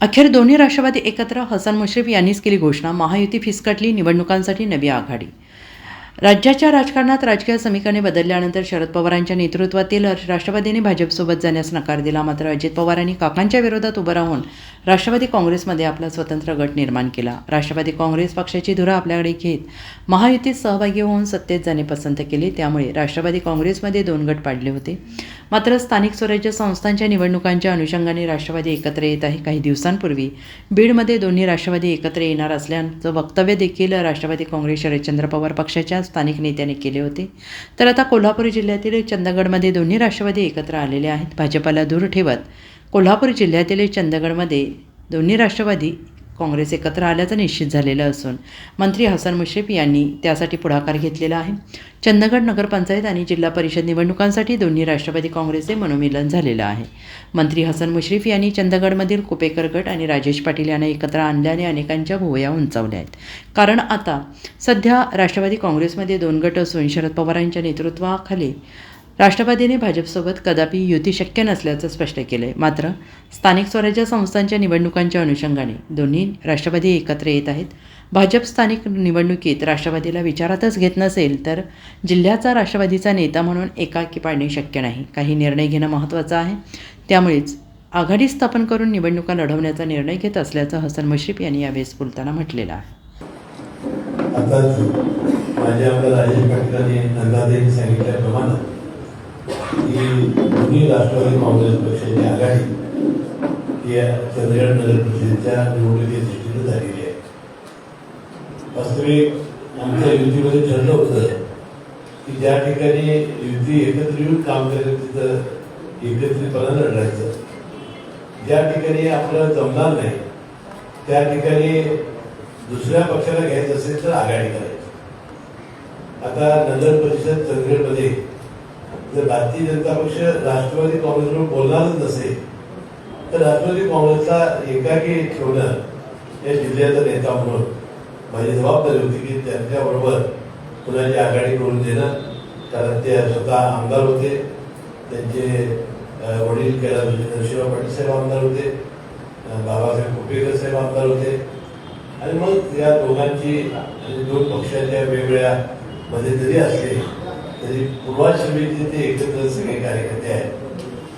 अखेर दोन्ही राष्ट्रवादी एकत्र हसन मुश्रीफ यांनीच केली घोषणा. महायुती फिसकटली निवडणुकांसाठी नवी आघाडी. राज्याच्या राजकारणात राजकीय समीकरणे बदलल्यानंतर शरद पवारांच्या नेतृत्वातील राष्ट्रवादीने भाजपसोबत जाण्यास नकार दिला. मात्र अजित पवारांनी काकांच्या विरोधात उभं राहून राष्ट्रवादी काँग्रेसमध्ये आपला स्वतंत्र गट निर्माण केला. राष्ट्रवादी काँग्रेस पक्षाची धुरा आपल्याकडे घेत महायुतीत सहभागी होऊन सत्तेत जाणे पसंत केले. त्यामुळे राष्ट्रवादी काँग्रेसमध्ये दोन गट पाडले होते. मात्र स्थानिक स्वराज्य संस्थांच्या निवडणुकांच्या अनुषंगाने राष्ट्रवादी एकत्र येत आहे काही दिवसांपूर्वी. बीडमध्ये दोन्ही राष्ट्रवादी एकत्र येणार असल्याचं वक्तव्य देखील राष्ट्रवादी काँग्रेस शरदचंद्र पवार पक्षाच्या स्थानिक नेत्याने केले होते. तर आता कोल्हापूर जिल्ह्यातील चंदगडमध्ये दोन्ही राष्ट्रवादी एकत्र आलेले आहेत. भाजपाला दूर ठेवत कोल्हापूर जिल्ह्यातील चंदगडमध्ये दोन्ही राष्ट्रवादी काँग्रेस एकत्र आल्याचं निश्चित झालेलं असून मंत्री हसन मुश्रीफ यांनी त्यासाठी पुढाकार घेतलेला आहे. चंदगड नगरपंचायत आणि जिल्हा परिषद निवडणुकांसाठी दोन्ही राष्ट्रवादी काँग्रेसचे मनोमिलन झालेलं आहे. मंत्री हसन मुश्रीफ यांनी चंदगडमधील कुपेकर गट आणि राजेश पाटील यांना एकत्र आणल्याने अनेकांच्या भुवया उंचावल्या आहेत. कारण आता सध्या राष्ट्रवादी काँग्रेसमध्ये दोन गट असून शरद पवारांच्या नेतृत्वाखाली राष्ट्रवादीने भाजपसोबत कदापि युती शक्य नसल्याचं स्पष्ट केलं आहे मात्र स्थानिक स्वराज्य संस्थांच्या निवडणुकांच्या अनुषंगाने दोन्ही राष्ट्रवादी एकत्र येत आहेत. भाजप स्थानिक निवडणुकीत राष्ट्रवादीला विचारातच घेत नसेल तर जिल्ह्याचा राष्ट्रवादीचा नेता म्हणून एकाकी पाडणे शक्य नाही. काही निर्णय घेणं महत्त्वाचं आहे. त्यामुळेच आघाडी स्थापन करून निवडणुका लढवण्याचा निर्णय घेत असल्याचं हसन मुश्रीफ यांनी यावेळेस बोलताना म्हटलेलं आहे. आताच आमदार राजेश पाटील यांनी सांगितल्याप्रमाणे ही दोन्ही राष्ट्रवादी काँग्रेस पक्षाची आघाडी ही या नगर परिषदेच्या निवडणुकीच्या दृष्टीने झालेली आहे. वास्तविक आमच्या युतीमध्ये ठरलं होतं की ज्या ठिकाणी युती एकत्र येऊन काम करेल तिथं एकत्रितपणानं लढायचं ज्या ठिकाणी आपल्याला जमणार नाही त्या ठिकाणी दुसऱ्या पक्षाला घ्यायचं असेल तर आघाडी करायची. आता नगर परिषद चंद्रगडमध्ये जर भारतीय जनता पक्ष राष्ट्रवादी काँग्रेसवर बोलणारच नसेल तर राष्ट्रवादी काँग्रेसला एकाकी ठेवणं या जिल्ह्याचा नेता म्हणून माझी जबाबदारी होती की त्यांच्याबरोबर कुणाची आघाडी करून देणं कारण ते स्वतः आमदार होते. त्यांचे वडील कैलास नरशिंहराव पाटील साहेब आमदार होते. बाबासाहेब कुपेकर साहेब आमदार होते. आणि मग या दोघांची दोन पक्षाच्या वेगवेगळ्या मध्ये जरी असले तरी पूर्वाश्रमीचे ते एकत्र सगळे कार्यकर्ते आहेत.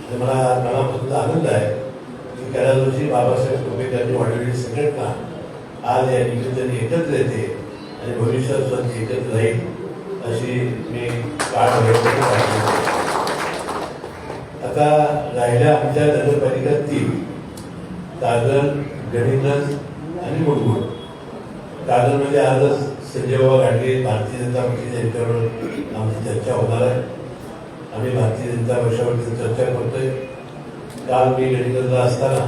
आणि मला मनापासून आनंद आहे की गेल्या दिवशी बाबासाहेब आंबेडकरांनी वाढवलेली संघटना आज या निमित्ताने एकत्र येते आणि भविष्यात सुद्धा एकत्र राहील अशी मी काळ आता राहिल्या आमच्या नगरपालिका तीन कागल गणितच आणि मुरगुड कागलमध्ये आजच संजय बाबा गाडगे भारतीय जनता पक्षाच्या यांच्यावर आमची चर्चा होणार आहे. आम्ही भारतीय जनता पक्षावरती चर्चा करतोय. काल मी गणितला असताना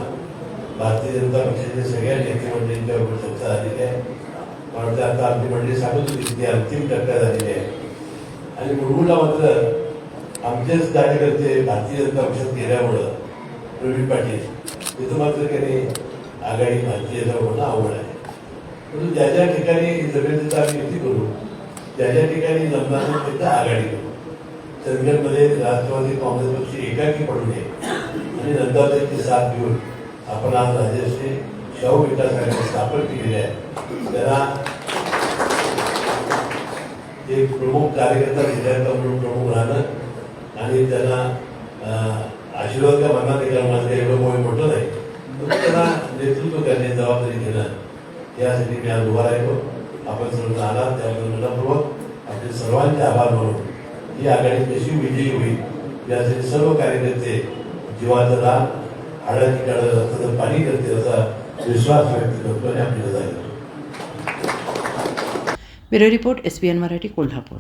भारतीय जनता पक्षाच्या सगळ्या नेते मंडळींच्यावर चर्चा झालेली आहे. मला वाटतं आता आमची मंडळी सांगत होती ती अंतिम टप्प्या झालेली आहे. आणि मुरगुडला मात्र आमचेच कार्यकर्ते भारतीय जनता पक्षात गेल्यामुळं प्रवीण पाटील तिथं मात्र त्याने आघाडी भारतीय जनता होणं आवड आहे. परंतु ज्या ज्या ठिकाणी जमिनीचा आम्ही युती करू ज्या ज्या ठिकाणी जमणार त्याचा आघाडी करू चंदगडमध्ये राष्ट्रवादी काँग्रेस पक्ष एकाकी पडू नये. आणि नंदाची साथ घेऊन आपण आज राजेशने शाहू विकास आघाडी स्थापन केलेली आहे. त्यांना ते प्रमुख कार्यकर्ता विद्यार्थ्या म्हणून प्रमुख राहणं आणि त्यांना आशीर्वाद का मनात माझं एवढं मोठं मोठं नाही. त्यांना नेतृत्व करण्याची जबाबदारी घेणं यासाठी मी आज उभा राहिलो. आपण सर्व आला त्याबद्दल मनपूर्वक आपले सर्वांचे आभार मानून ही आघाडी कशी विजयी होईल यासाठी सर्व कार्यकर्ते जीवाचं दान हाडाची काढ रक्ताचं पाणी करते असा विश्वास व्यक्त करतो आणि आपल्याला जाईल bureau report S P N Marathi Kolhapur.